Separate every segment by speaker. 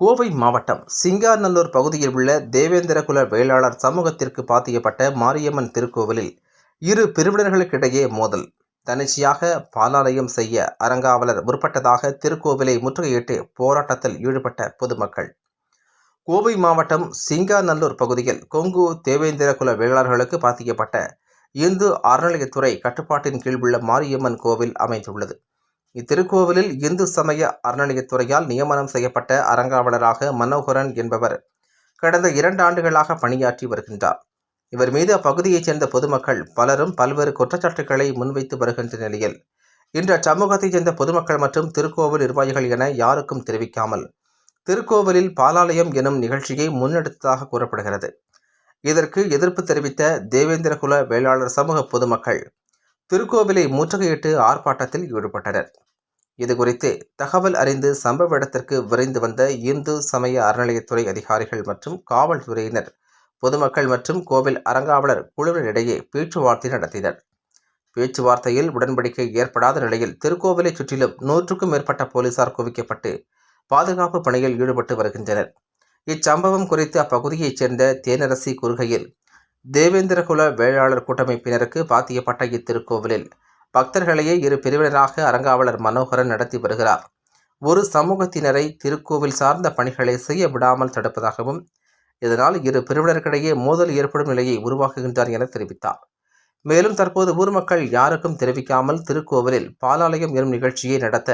Speaker 1: கோவை மாவட்டம் சிங்காநல்லூர் பகுதியில் உள்ள தேவேந்திரகுல வேளாளர் சமூகத்திற்கு பாத்தியப்பட்ட மாரியம்மன் திருக்கோவிலில் இரு பிரிவினர்களுக்கிடையே மோதல். தனிச்சையாக பாலாலயம் செய்ய அறங்காவலர் முற்பட்டதாக திருக்கோவிலை முற்றுகையிட்டு போராட்டத்தில் ஈடுபட்ட பொதுமக்கள். கோவை மாவட்டம் சிங்காநல்லூர் பகுதியில் கொங்கு தேவேந்திரகுல வேளாளர்களுக்கு பாத்தியப்பட்ட இந்து அறநிலையத்துறை கட்டுப்பாட்டின் கீழ் உள்ள மாரியம்மன் கோவில் அமைந்துள்ளது. இத்திருக்கோவிலில் இந்து சமய அறநிலையத்துறையால் நியமனம் செய்யப்பட்ட அறங்காவலராக மனோகரன் என்பவர் கடந்த இரண்டு ஆண்டுகளாக பணியாற்றி வருகின்றார். இவர் மீது அப்பகுதியைச் சேர்ந்த பொதுமக்கள் பலரும் பல்வேறு குற்றச்சாட்டுகளை முன்வைத்து வருகின்ற நிலையில் இன்று அச்சமூகத்தைச் சேர்ந்த பொதுமக்கள் மற்றும் திருக்கோவில் நிர்வாகிகள் என யாருக்கும் தெரிவிக்காமல் திருக்கோவிலில் பாலாலயம் எனும் நிகழ்ச்சியை முன்னெடுத்ததாக கூறப்படுகிறது. இதற்கு எதிர்ப்பு தெரிவித்த தேவேந்திரகுல வேளாளர் சமூக பொதுமக்கள் திருக்கோவிலை முற்றுகையிட்டு ஆர்ப்பாட்டத்தில் ஈடுபட்டனர். இதுகுறித்து தகவல் அறிந்து சம்பவ இடத்திற்கு விரைந்து வந்த இந்து சமய அறநிலையத்துறை அதிகாரிகள் மற்றும் காவல்துறையினர் பொதுமக்கள் மற்றும் கோவில் அறங்காவலர் குழுவினரிடையே பேச்சுவார்த்தை நடத்தினர். பேச்சுவார்த்தையில் உடன்படிக்கை ஏற்படாத நிலையில் திருக்கோவிலை சுற்றிலும் நூற்றுக்கும் மேற்பட்ட போலீசார் குவிக்கப்பட்டு பாதுகாப்பு பணியில் ஈடுபட்டு வருகின்றனர். இச்சம்பவம் குறித்து அப்பகுதியைச் சேர்ந்த தேனரசி கூறுகையில் தேவேந்திரகுல வேளாளர் கூட்டமைப்பினருக்கு பாத்தியப்பட்ட இத்திருக்கோவிலில் பக்தர்களையே இரு பிரிவினராக அறங்காவலர் மனோகரன் நடத்தி வருகிறார். ஒரு சமூகத்தினரை திருக்கோவில் சார்ந்த பணிகளை செய்ய விடாமல் தடுப்பதாகவும் இதனால் இரு பிரிவினருக்கிடையே மோதல் ஏற்படும் நிலையை உருவாக்குகின்றார் என தெரிவித்தார். மேலும் தற்போது ஊர் மக்கள் யாருக்கும் தெரிவிக்காமல் திருக்கோவிலில் பாலாலயம் எனும் நிகழ்ச்சியை நடத்த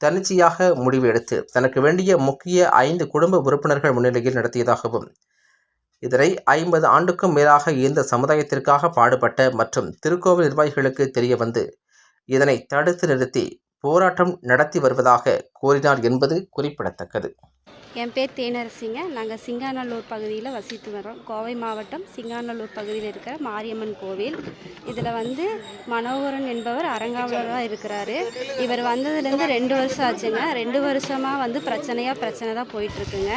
Speaker 1: தன்னிச்சையாக முடிவு எடுத்து தனக்கு வேண்டிய முக்கிய ஐந்து குடும்ப உறுப்பினர்கள் முன்னிலையில் நடத்தியதாகவும் இதனை ஐம்பது ஆண்டுக்கும் மேலாக இந்த சமுதாயத்திற்காக பாடுபட்ட மற்றும் திருக்கோவில் நிர்வாகிகளுக்கு தெரிய வந்து இதனை தடுத்து நிறுத்தி போராட்டம் நடத்தி வருவதாக கூறினார் என்பது குறிப்பிடத்தக்கது.
Speaker 2: என் பேர் தேனரசிங்க. நாங்கள் சிங்காநல்லூர் பகுதியில் வசித்து வரோம் கோவை மாவட்டம் சிங்காநல்லூர் பகுதியில் இருக்கிற மாரியம்மன் கோவில். இதில் வந்து மனோகரன் என்பவர் அரங்காவலராக இருக்கிறாரு. இவர் வந்ததுலேருந்து ரெண்டு வருஷம் ஆச்சுங்க. ரெண்டு வருஷமாக வந்து பிரச்சனையாக பிரச்சனை தான் போயிட்டுருக்குங்க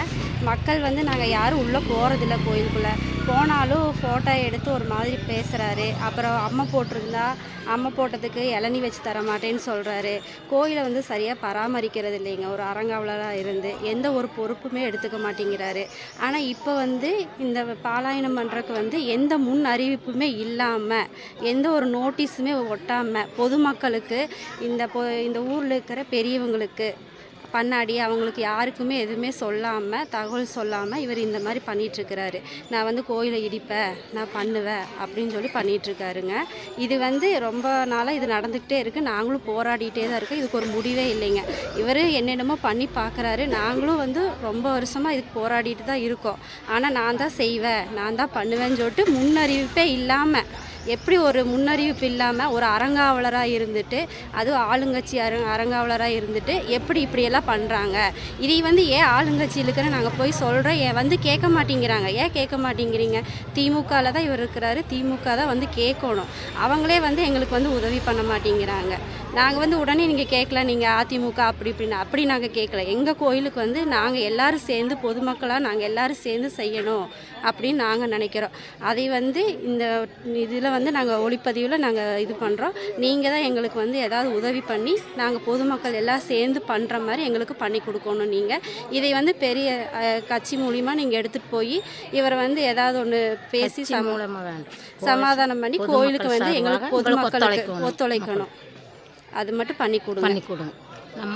Speaker 2: மக்கள் வந்து நாங்கள் யாரும் உள்ளே போகிறதில்ல கோயிலுக்குள்ளே. போனாலும் ஃபோட்டோ எடுத்து ஒரு மாதிரி பேசுகிறாரு அப்புறம் அம்மை போட்டிருந்தா அம்மை போட்டதுக்கு இளநி வச்சு தர மாட்டேன்னு சொல்கிறாரு கோயிலை வந்து சரியாக பராமரிக்கிறது இல்லைங்க. ஒரு அறங்காவலராக இருந்து எந்த ஒரு பொறுப்புமே எடுத்துக்க மாட்டேங்கிறாரு. ஆனால் இப்போ வந்து இந்த பாலாயனம் பண்ணுறதுக்கு வந்து எந்த முன் அறிவிப்புமே இல்லாமல் எந்த ஒரு நோட்டீஸுமே ஒட்டாமல் பொதுமக்களுக்கு இந்த பொ இந்த ஊரில் இருக்கிற பெரியவங்களுக்கு பண்ணாடி அவங்களுக்கு யாருக்குமே எதுவுமே சொல்லாமல் தகவல் சொல்லாமல் இவர் இந்த மாதிரி பண்ணிகிட்ருக்கிறாரு நான் வந்து கோயிலை இடிப்பேன் நான் பண்ணுவேன் அப்படின்னு சொல்லி பண்ணிகிட்ருக்காருங்க இது வந்து ரொம்ப நாளாக இது நடந்துக்கிட்டே இருக்குது நாங்களும் போராடிட்டே தான் இருக்கோம். இதுக்கு ஒரு முடிவே இல்லைங்க. இவர் என்னென்னமோ பண்ணி பார்க்குறாரு நாங்களும் வந்து ரொம்ப வருஷமாக இதுக்கு போராடிட்டு தான் இருக்கோம். ஆனால் நான் தான் செய்வேன் நான் தான் பண்ணுவேன்னு சொல்லிட்டு முன்னறிவிப்பே இல்லாமல் எப்படி ஒரு முன்னறிவிப்பு இல்லாமல் ஒரு அறங்காவலராக இருந்துட்டு அதுவும் ஆளுங்கட்சி அர அறங்காவலராக இருந்துட்டு எப்படி இப்படியெல்லாம் பண்ணுறாங்க இதை வந்து ஏன் ஆளுங்கட்சி இருக்கிற நாங்கள் போய் சொல்கிறோம் ஏன் வந்து கேட்க மாட்டேங்கிறாங்க. ஏன் கேட்க மாட்டேங்கிறீங்க? திமுகவில் தான் இவர் இருக்கிறாரு. திமுக தான் வந்து கேட்கணும். அவங்களே வந்து எங்களுக்கு வந்து உதவி பண்ண மாட்டேங்கிறாங்க. நாங்கள் வந்து உடனே நீங்கள் கேட்கல நீங்கள் அதிமுக அப்படி இப்படின்னு. அப்படி நாங்கள் கேட்கல எங்கள் கோயிலுக்கு வந்து நாங்கள் எல்லாரும் சேர்ந்து பொதுமக்களாக நாங்கள் எல்லாரும் சேர்ந்து செய்யணும் அப்படின்னு நாங்கள் நினைக்கிறோம். அதை வந்து இந்த இதில் வந்து நாங்கள் ஒளிப்பதிவில் நாங்கள் இது பண்ணுறோம் நீங்கள் தான் எங்களுக்கு வந்து ஏதாவது உதவி பண்ணி நாங்கள் பொதுமக்கள் எல்லாம் சேர்ந்து பண்ணுற மாதிரி எங்களுக்கு பண்ணி கொடுக்கணும் நீங்கள் இதை வந்து பெரிய கட்சி மூலிமா நீங்கள் எடுத்துகிட்டு போய் இவரை வந்து ஏதாவது ஒன்று பேசி சமாதானம் பண்ணி கோயிலுக்கு வந்து எங்களுக்கு பொதுமக்களுக்கு. ஒத்துழைக்கணும். அது மட்டும் பண்ணி கொடுங்க.
Speaker 3: பண்ணி கொடுங்க. நம்ம